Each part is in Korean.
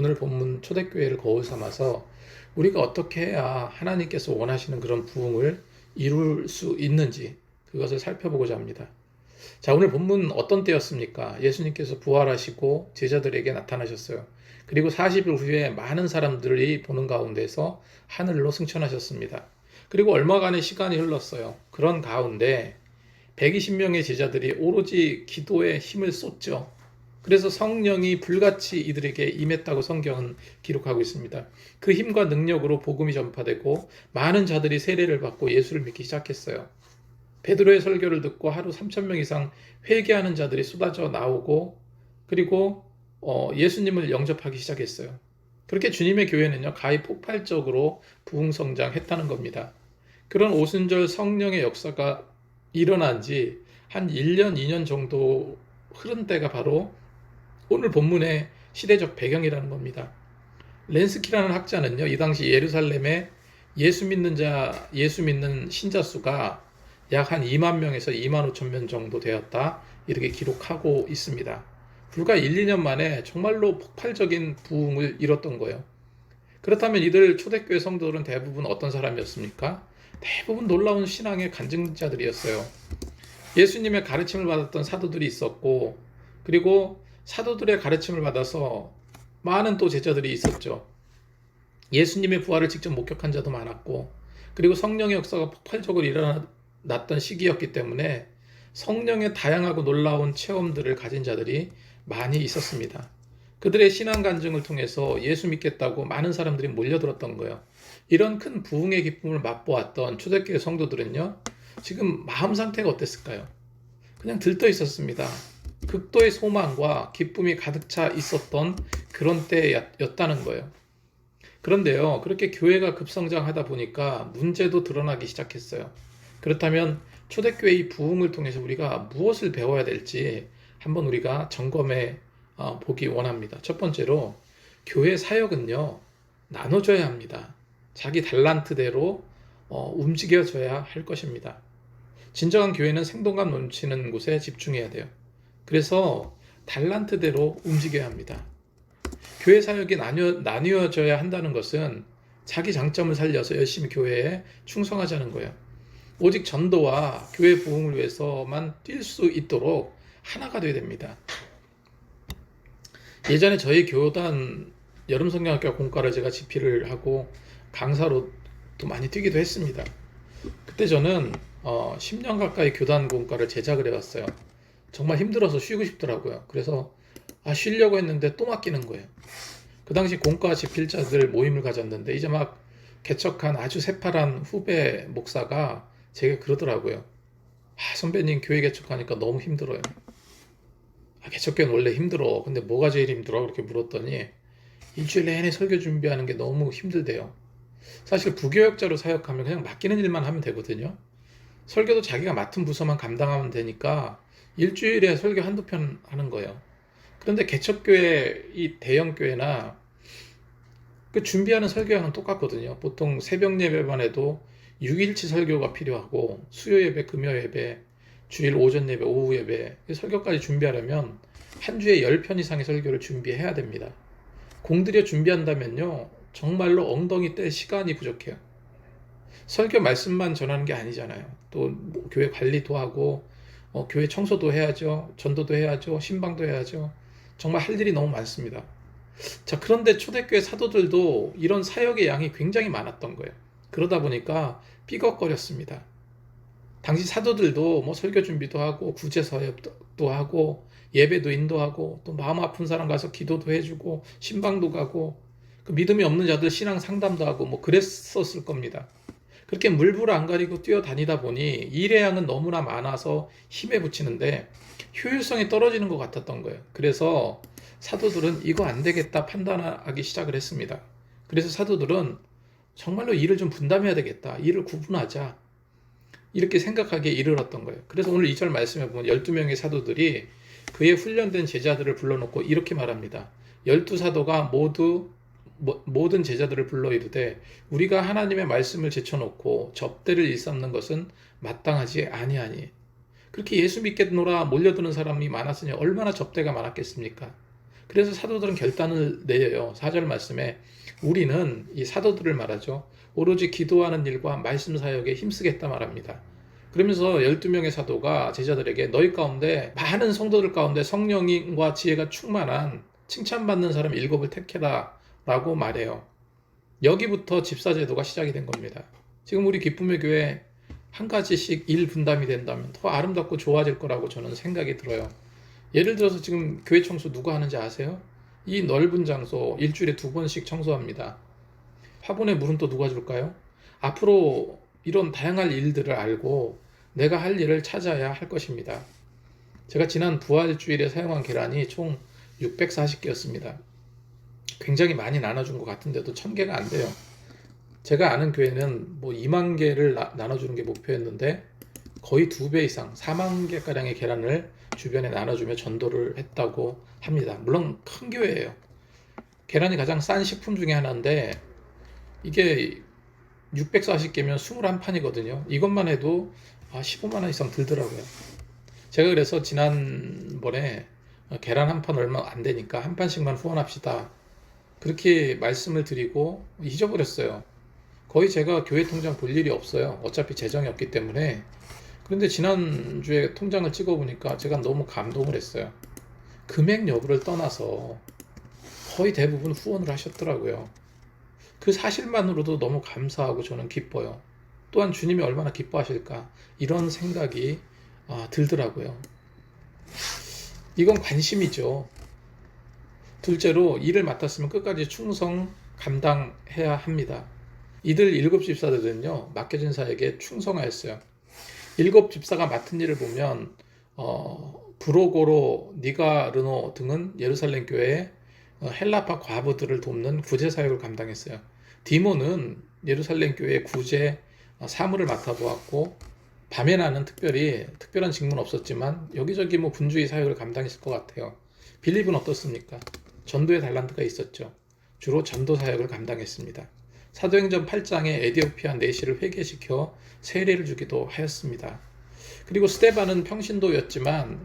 오늘 본문 초대교회를 거울 삼아서 우리가 어떻게 해야 하나님께서 원하시는 그런 부흥을 이룰 수 있는지 그것을 살펴보고자 합니다. 자, 오늘 본문 어떤 때였습니까? 예수님께서 부활하시고 제자들에게 나타나셨어요. 그리고 40일 후에 많은 사람들이 보는 가운데서 하늘로 승천하셨습니다. 그리고 얼마간의 시간이 흘렀어요. 그런 가운데 120명의 제자들이 오로지 기도에 힘을 쏟죠. 그래서 성령이 불같이 이들에게 임했다고 성경은 기록하고 있습니다. 그 힘과 능력으로 복음이 전파되고 많은 자들이 세례를 받고 예수를 믿기 시작했어요. 베드로의 설교를 듣고 하루 3천 명 이상 회개하는 자들이 쏟아져 나오고 그리고 어, 예수님을 영접하기 시작했어요. 그렇게 주님의 교회는요 가히 폭발적으로 부흥 성장했다는 겁니다. 그런 오순절 성령의 역사가 일어난 지 한 1년, 2년 정도 흐른 때가 바로 오늘 본문의 시대적 배경이라는 겁니다. 렌스키라는 학자는요, 이 당시 예루살렘에 예수 믿는 자, 예수 믿는 신자 수가 약 한 2만 명에서 2만 5천 명 정도 되었다. 이렇게 기록하고 있습니다. 불과 1, 2년 만에 정말로 폭발적인 부흥을 이뤘던 거예요. 그렇다면 이들 초대교회 성도들은 대부분 어떤 사람이었습니까? 대부분 놀라운 신앙의 간증자들이었어요. 예수님의 가르침을 받았던 사도들이 있었고, 그리고 사도들의 가르침을 받아서 많은 또 제자들이 있었죠. 예수님의 부활을 직접 목격한 자도 많았고, 그리고 성령의 역사가 폭발적으로 일어났던 시기였기 때문에 성령의 다양하고 놀라운 체험들을 가진 자들이 많이 있었습니다. 그들의 신앙 간증을 통해서 예수 믿겠다고 많은 사람들이 몰려들었던 거예요. 이런 큰 부흥의 기쁨을 맛보았던 초대교회 성도들은요, 지금 마음 상태가 어땠을까요? 그냥 들떠 있었습니다. 극도의 소망과 기쁨이 가득 차 있었던 그런 때였다는 거예요. 그런데요, 그렇게 교회가 급성장하다 보니까 문제도 드러나기 시작했어요. 그렇다면 초대교회의 부흥을 통해서 우리가 무엇을 배워야 될지 한번 우리가 점검해 어, 보기 원합니다. 첫 번째로 교회 사역은요 나눠줘야 합니다. 자기 달란트대로 어, 움직여져야 할 것입니다. 진정한 교회는 생동감 넘치는 곳에 집중해야 돼요. 그래서 달란트대로 움직여야 합니다. 교회 사역이 나뉘어, 나뉘어져야 한다는 것은 자기 장점을 살려서 열심히 교회에 충성하자는 거예요. 오직 전도와 교회 부흥을 위해서만 뛸 수 있도록 하나가 되어야 됩니다. 예전에 저희 교단 여름 성경학교 공과를 제가 집필을 하고 강사로 또 많이 뛰기도 했습니다. 그때 저는 어, 10년 가까이 교단 공과를 제작을 해왔어요. 정말 힘들어서 쉬고 싶더라고요. 그래서 아 쉬려고 했는데 또 맡기는 거예요. 그 당시 공과 집필자들 모임을 가졌는데 이제 막 개척한 아주 새파란 후배 목사가 제게 그러더라고요. 아, 선배님 교회 개척하니까 너무 힘들어요. 아, 개척교회는 원래 힘들어. 근데 뭐가 제일 힘들어? 그렇게 물었더니 일주일 내내 설교 준비하는 게 너무 힘들대요. 사실 부교역자로 사역하면 그냥 맡기는 일만 하면 되거든요. 설교도 자기가 맡은 부서만 감당하면 되니까 일주일에 설교 한두 편 하는 거예요. 그런데 개척교회 이 대형교회나 그 준비하는 설교량은 똑같거든요. 보통 새벽 예배만 해도 6일치 설교가 필요하고 수요 예배, 금요 예배, 주일 오전 예배, 오후 예배 설교까지 준비하려면 한 주에 10편 이상의 설교를 준비해야 됩니다. 공들여 준비한다면요. 정말로 엉덩이 뗄 시간이 부족해요. 설교 말씀만 전하는 게 아니잖아요. 또뭐 교회 관리도 하고 어, 교회 청소도 해야죠. 전도도 해야죠. 신방도 해야죠. 정말 할 일이 너무 많습니다. 자, 그런데 초대교회 사도들도 이런 사역의 양이 굉장히 많았던 거예요. 그러다 보니까 삐걱거렸습니다. 당시 사도들도 뭐 설교 준비도 하고 구제 사역도 하고 예배도 인도하고 또 마음 아픈 사람 가서 기도도 해주고 신방도 가고 그 믿음이 없는 자들 신앙 상담도 하고 뭐 그랬었을 겁니다. 그렇게 물불 안 가리고 뛰어다니다 보니 일의 양은 너무나 많아서 힘에 붙이는데 효율성이 떨어지는 것 같았던 거예요. 그래서 사도들은 이거 안 되겠다 판단하기 시작을 했습니다. 그래서 사도들은 정말로 일을 좀 분담해야 되겠다. 일을 구분하자. 이렇게 생각하기에 이르렀던 거예요. 그래서 오늘 2절 말씀에 보면 12명의 사도들이 그의 훈련된 제자들을 불러놓고 이렇게 말합니다. 열두 사도가 모두 모든 제자들을 불러 이르되 우리가 하나님의 말씀을 제쳐놓고 접대를 일삼는 것은 마땅하지 아니하니 그렇게 예수 믿겠노라 몰려드는 사람이 많았으니 얼마나 접대가 많았겠습니까? 그래서 사도들은 결단을 내려요. 4절 말씀에 우리는 이 사도들을 말하죠. 오로지 기도하는 일과 말씀 사역에 힘쓰겠다 말합니다. 그러면서 12명의 사도가 제자들에게 너희 가운데 많은 성도들 가운데 성령과 지혜가 충만한 칭찬받는 사람 일곱을 택해라 라고 말해요. 여기부터 집사제도가 시작이 된 겁니다. 지금 우리 기쁨의 교회 한 가지씩 일 분담이 된다면 더 아름답고 좋아질 거라고 저는 생각이 들어요. 예를 들어서 지금 교회 청소 누가 하는지 아세요? 이 넓은 장소 일주일에 두 번씩 청소합니다. 화분에 물은 또 누가 줄까요? 앞으로 이런 다양한 일들을 알고 내가 할 일을 찾아야 할 것입니다. 제가 지난 부활주일에 사용한 계란이 총 640개였습니다. 굉장히 많이 나눠준 것 같은데도 1000개가 안 돼요. 제가 아는 교회는 뭐 2만 개를 나, 나눠주는 게 목표였는데 거의 두 배 이상 4만 개가량의 계란을 주변에 나눠주며 전도를 했다고 합니다. 물론 큰 교회예요. 계란이 가장 싼 식품 중에 하나인데 이게 640개면 21판이거든요. 이것만 해도 아, 15만 원 이상 들더라고요. 제가 그래서 지난번에 계란 한 판 얼마 안 되니까 한 판씩만 후원합시다. 그렇게 말씀을 드리고 잊어버렸어요. 거의 제가 교회 통장 볼 일이 없어요. 어차피 재정이 없기 때문에. 그런데 지난주에 통장을 찍어보니까 제가 너무 감동을 했어요. 금액 여부를 떠나서 거의 대부분 후원을 하셨더라고요. 그 사실만으로도 너무 감사하고 저는 기뻐요. 또한 주님이 얼마나 기뻐하실까 이런 생각이 아, 들더라고요. 이건 관심이죠. 둘째로 일을 맡았으면 끝까지 충성 감당해야 합니다. 이들 일곱 집사들은요 맡겨진 사에게 충성하였어요. 일곱 집사가 맡은 일을 보면 어, 브로고로 니가 르노 등은 예루살렘 교회의 어, 헬라파 과부들을 돕는 구제 사역을 감당했어요. 디모는 예루살렘 교회 구제 어, 사물을 맡아보았고 바메나는 특별히 특별한 직무는 없었지만 여기저기 뭐 분주의 사역을 감당했을 것 같아요. 빌립은 어떻습니까? 전도의 달란트가 있었죠. 주로 전도 사역을 감당했습니다. 사도행전 8장에 에디오피아 내시를 회개시켜 세례를 주기도 하였습니다. 그리고 스테반은 평신도였지만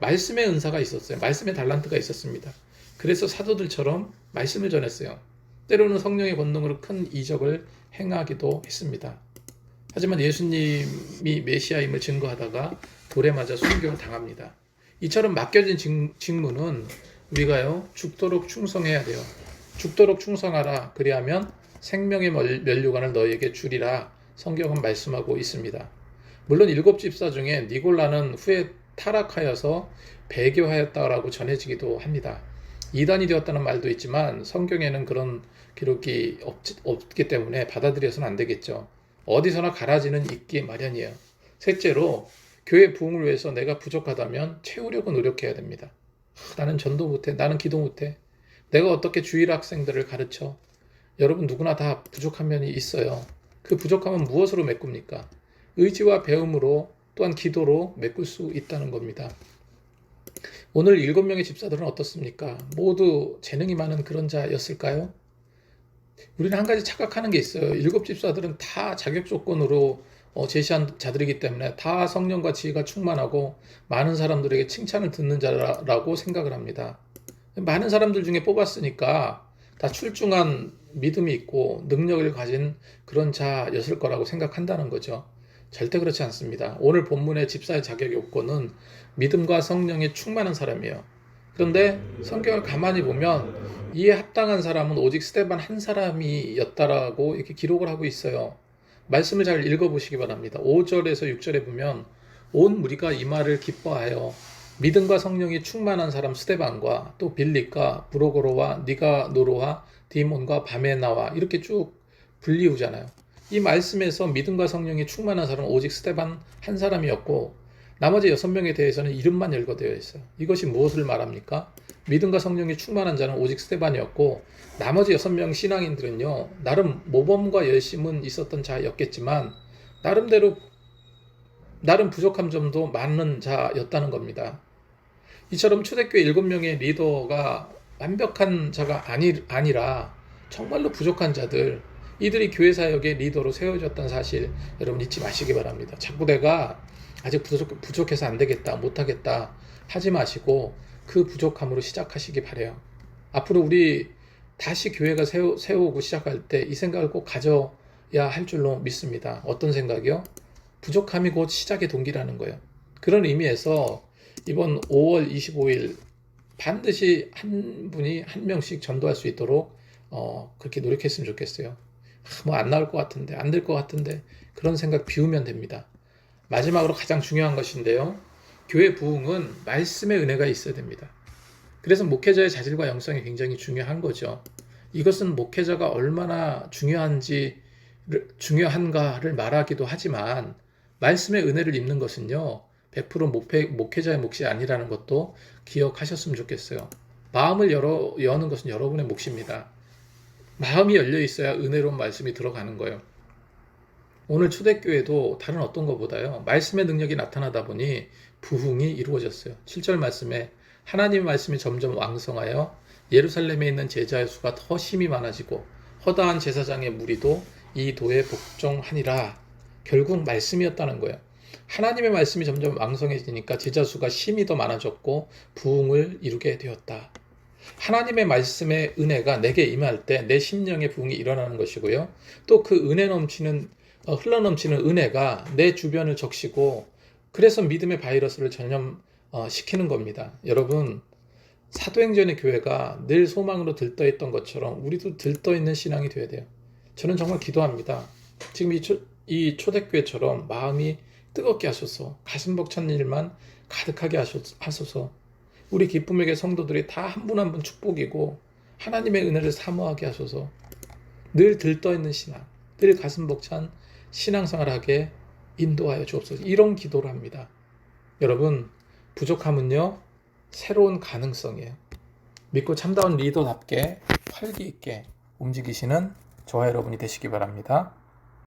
말씀의 은사가 있었어요. 말씀의 달란트가 있었습니다. 그래서 사도들처럼 말씀을 전했어요. 때로는 성령의 권능으로 큰 이적을 행하기도 했습니다. 하지만 예수님이 메시아임을 증거하다가 돌에 맞아 순교를 당합니다. 이처럼 맡겨진 직무는 우리가요 죽도록 충성해야 돼요. 죽도록 충성하라. 그리하면 생명의 면류관을 너에게 주리라. 성경은 말씀하고 있습니다. 물론 일곱 집사 중에 니골라는 후에 타락하여서 배교하였다라고 전해지기도 합니다. 이단이 되었다는 말도 있지만 성경에는 그런 기록이 없, 없기 때문에 받아들여서는 안 되겠죠. 어디서나 가라지는 있기 마련이에요. 셋째로 교회 부흥을 위해서 내가 부족하다면 채우려고 노력해야 됩니다. 나는 전도 못해. 나는 기도 못해. 내가 어떻게 주일 학생들을 가르쳐? 여러분 누구나 다 부족한 면이 있어요. 그 부족함은 무엇으로 메꿉니까? 의지와 배움으로 또한 기도로 메꿀 수 있다는 겁니다. 오늘 일곱 명의 집사들은 어떻습니까? 모두 재능이 많은 그런 자였을까요? 우리는 한 가지 착각하는 게 있어요. 일곱 집사들은 다 자격 조건으로 어, 제시한 자들이기 때문에 다 성령과 지혜가 충만하고 많은 사람들에게 칭찬을 듣는 자라고 생각을 합니다. 많은 사람들 중에 뽑았으니까 다 출중한 믿음이 있고 능력을 가진 그런 자였을 거라고 생각한다는 거죠. 절대 그렇지 않습니다. 오늘 본문의 집사의 자격 요건은 믿음과 성령에 충만한 사람이에요. 그런데 성경을 가만히 보면 이에 합당한 사람은 오직 스테반 한 사람이었다라고 이렇게 기록을 하고 있어요. 말씀을 잘 읽어보시기 바랍니다. 5절에서 6절에 보면 온 무리가 이 말을 기뻐하여 믿음과 성령이 충만한 사람 스테반과 또 빌립과 브로고로와 니가 노로와 디몬과 바메나와 이렇게 쭉 불리우잖아요. 이 말씀에서 믿음과 성령이 충만한 사람은 오직 스테반 한 사람이었고 나머지 여섯 명에 대해서는 이름만 열거되어 있어요. 이것이 무엇을 말합니까? 믿음과 성령이 충만한 자는 오직 스테반이었고 나머지 여섯 명 신앙인들은요 나름 모범과 열심은 있었던 자였겠지만 나름대로 나름 부족한 점도 많은 자였다는 겁니다. 이처럼 초대교회 일곱 명의 리더가 완벽한 자가 아니, 아니라 정말로 부족한 자들 이들이 교회 사역의 리더로 세워졌다는 사실 여러분 잊지 마시기 바랍니다. 자꾸 내가 아직 부족, 부족해서 안 되겠다, 못하겠다 하지 마시고 그 부족함으로 시작하시기 바래요. 앞으로 우리 다시 교회가 세우, 세우고 시작할 때 이 생각을 꼭 가져야 할 줄로 믿습니다. 어떤 생각이요? 부족함이 곧 시작의 동기라는 거예요. 그런 의미에서 이번 5월 25일 반드시 한 분이 한 명씩 전도할 수 있도록 어, 그렇게 노력했으면 좋겠어요. 뭐안 나올 것 같은데, 안 될 것 같은데 그런 생각 비우면 됩니다. 마지막으로 가장 중요한 것인데요. 교회 부흥은 말씀의 은혜가 있어야 됩니다. 그래서 목회자의 자질과 영성이 굉장히 중요한 거죠. 이것은 목회자가 얼마나 중요한지 중요한가를 말하기도 하지만 말씀의 은혜를 입는 것은요. 100% 목회, 목회자의 몫이 아니라는 것도 기억하셨으면 좋겠어요. 마음을 열어, 여는 것은 여러분의 몫입니다. 마음이 열려 있어야 은혜로운 말씀이 들어가는 거예요. 오늘 초대교회도 다른 어떤 것보다요. 말씀의 능력이 나타나다 보니 부흥이 이루어졌어요. 7절 말씀에 하나님의 말씀이 점점 왕성하여 예루살렘에 있는 제자의 수가 더 힘이 많아지고 허다한 제사장의 무리도 이 도에 복종하니라. 결국 말씀이었다는 거예요. 하나님의 말씀이 점점 왕성해지니까 제자 수가 힘이 더 많아졌고 부흥을 이루게 되었다. 하나님의 말씀의 은혜가 내게 임할 때 내 심령의 부흥이 일어나는 것이고요. 또 그 은혜 넘치는 어, 흘러 넘치는 은혜가 내 주변을 적시고 그래서 믿음의 바이러스를 전염 어, 시키는 겁니다. 여러분 사도행전의 교회가 늘 소망으로 들떠있던 것처럼 우리도 들떠있는 신앙이 되어야 돼요. 저는 정말 기도합니다. 지금 이, 초, 이 초대교회처럼 마음이 뜨겁게 하소서 가슴 벅찬 일만 가득하게 하소서 우리 기쁨에게 성도들이 다 한 분 한 분 축복이고 하나님의 은혜를 사모하게 하소서 늘 들떠있는 신앙 늘 가슴 벅찬 신앙생활 하게 인도하여 주옵소서 이런 기도를 합니다. 여러분 부족함은요 새로운 가능성이에요. 믿고 참다운 리더답게 활기 있게 움직이시는 저와 여러분이 되시기 바랍니다.